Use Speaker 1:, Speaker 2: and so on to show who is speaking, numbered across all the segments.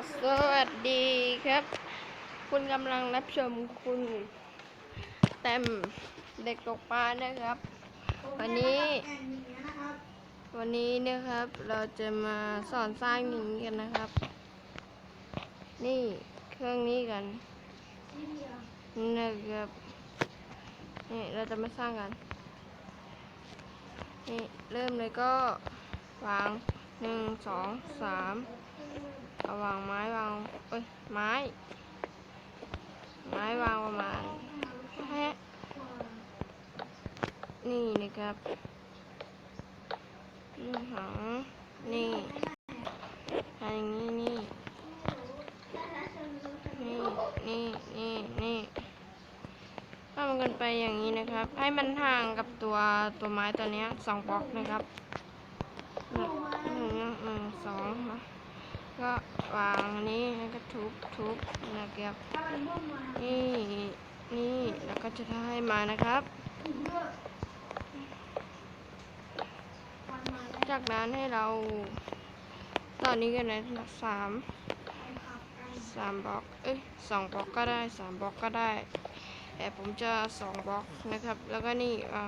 Speaker 1: สวัสดีครับ คุณกำลังรับชมคุณแต้มเด็กตกปลานะครับ วันนี้ วันนี้นะครับเราจะมาสอนสร้างหนิงกันนะครับ นี่เครื่องนี้กันนะครับนี่เราจะมาสร้างกันนี่เริ่มเลยก็วางหนึ่งสองสาม เอาวางไม้วางเอ้ยไม้ ไม้วางประมาณแค่นี่นะครับนี่หางนี่ทำอย่างนี้นี่นี่นี่นี่นี่ทำกันไปอย่างนี้นะครับ ให้มันห่างกับตัวตัวไม้ตัวนี้สองบล็อกนะครับหนึ่งหนึ่งหนึ่งสองนะ ก็วางนนี้แล้วก็ทุบทุบนะครับ นี่นี่แล้วก็จะได้มานะครับ จากนั้นให้เรา ตอนนี้กันนะสามสามบล็อกเอ้ยสองบล็อกก็ได้สามบล็อกก็ได้แต่ผมจะสองบล็อกนะครับ แล้วก็นี่อ่า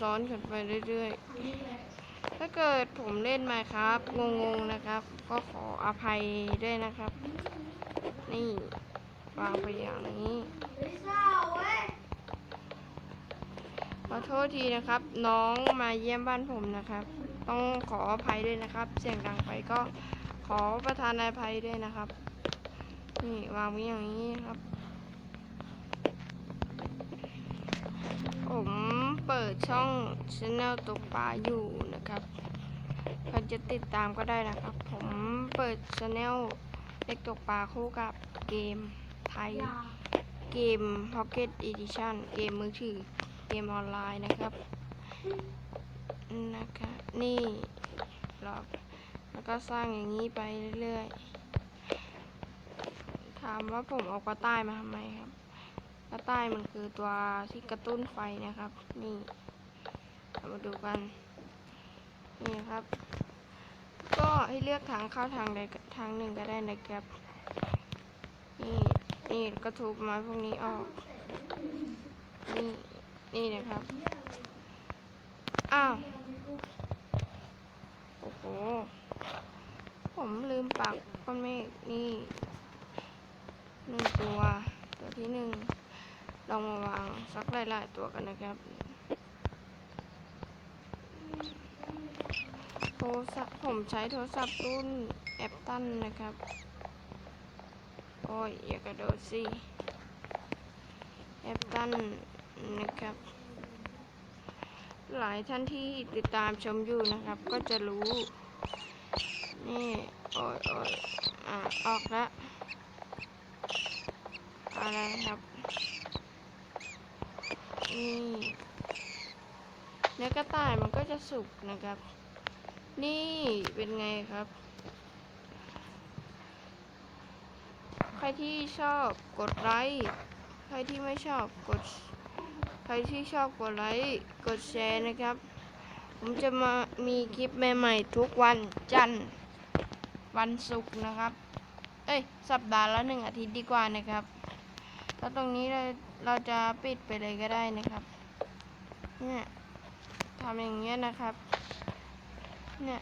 Speaker 1: ซ้อนกันไปเรื่อยๆ ถ้าเกิดผมเล่นมาครับ งงๆนะครับ ก็ขออภัยด้วยนะครับ นี่วางไปอย่างนี้ขอโทษทีนะครับ น้องมาเยี่ยมบ้านผมนะครับ ต้องขออภัยด้วยนะครับ เสียงดังไปก็ขอประทานอภัยด้วยนะครับ นี่วางไว้อย่างนี้ครับ ผมเปิดช่องช anel ตกปลาอยู่นะครับใครจะติดตามก็ได้นะครับ ผมเปิดช anel เด็กตกปลาคู่กับเกมไทย เกม Pocket Edition เกมมือถือ เกมออนไลน์นะครับนะคะนี่เราแล้วก็สร้างอย่างนี้ไปเรื่อยๆ ถามว่าผมเอากระต่ายมาทำไมครับ กระต่ายมันคือตัวที่กระตุ้นไฟนะครับ นี่เรามาดูกัน นี่ครับ ก็ให้เลือกทางเข้าทางใดทางหนึ่งก็ได้นะครับ นี่นี่ก็ทุบไม้พวกนี้ออก นี่นี่นะครับ อ้าว โอ้โห ผมลืมปักก้อนเมฆนี่หนึ่งตัว ตัวที่หนึ่ง ลองมาวางสักหลายๆตัวกันนะครับโทรศัพท์ผมใช้โทรศัพท์รุ่นแอปตันนะครับ โอ้ยอย่ากระโดดสิแอปตันนะครับ หลายท่านที่ติดตามชมอยู่นะครับ ก็จะรู้ นี่โอ้ยโอ้ยอะออกแล้วอะไรครับ นี่เนื้อกระต่ายมันก็จะสุกนะครับ นี่เป็นไงครับ ใครที่ชอบกดไลค์ใครที่ไม่ชอบกด ใครที่ชอบกดไลค์กดแชร์นะครับ ผมจะมามีคลิปใหม่ๆทุกวันจันทร์วันศุกร์นะครับ เอ้ย สัปดาห์ละหนึ่งอาทิตย์ดีกว่านะครับ แล้วตรงนี้เราเราจะปิดไปเลยก็ได้นะครับ เนี่ยทำอย่างเงี้ยนะครับ เนี่ย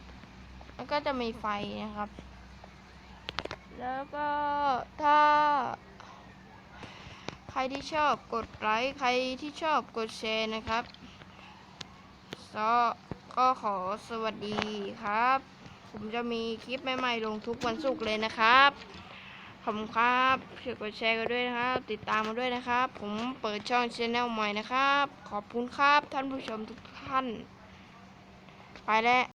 Speaker 1: แล้วก็จะมีไฟนะครับ แล้วก็ถ้า ใครที่ชอบกดไลค์ใครที่ชอบกดแชร์นะครับก็ก็ขอสวัสดีครับ ผมจะมีคลิปใหม่ๆลงทุกวันศุกร์เลยนะครับ ขอบคุณครับช่วยกดแชร์กันด้วยนะครับ ติดตามมาด้วยนะครับ ผมเปิดช่องชแนลใหม่นะครับ ขอบคุณครับ ท่านผู้ชมทุกท่าน ไปแล้ว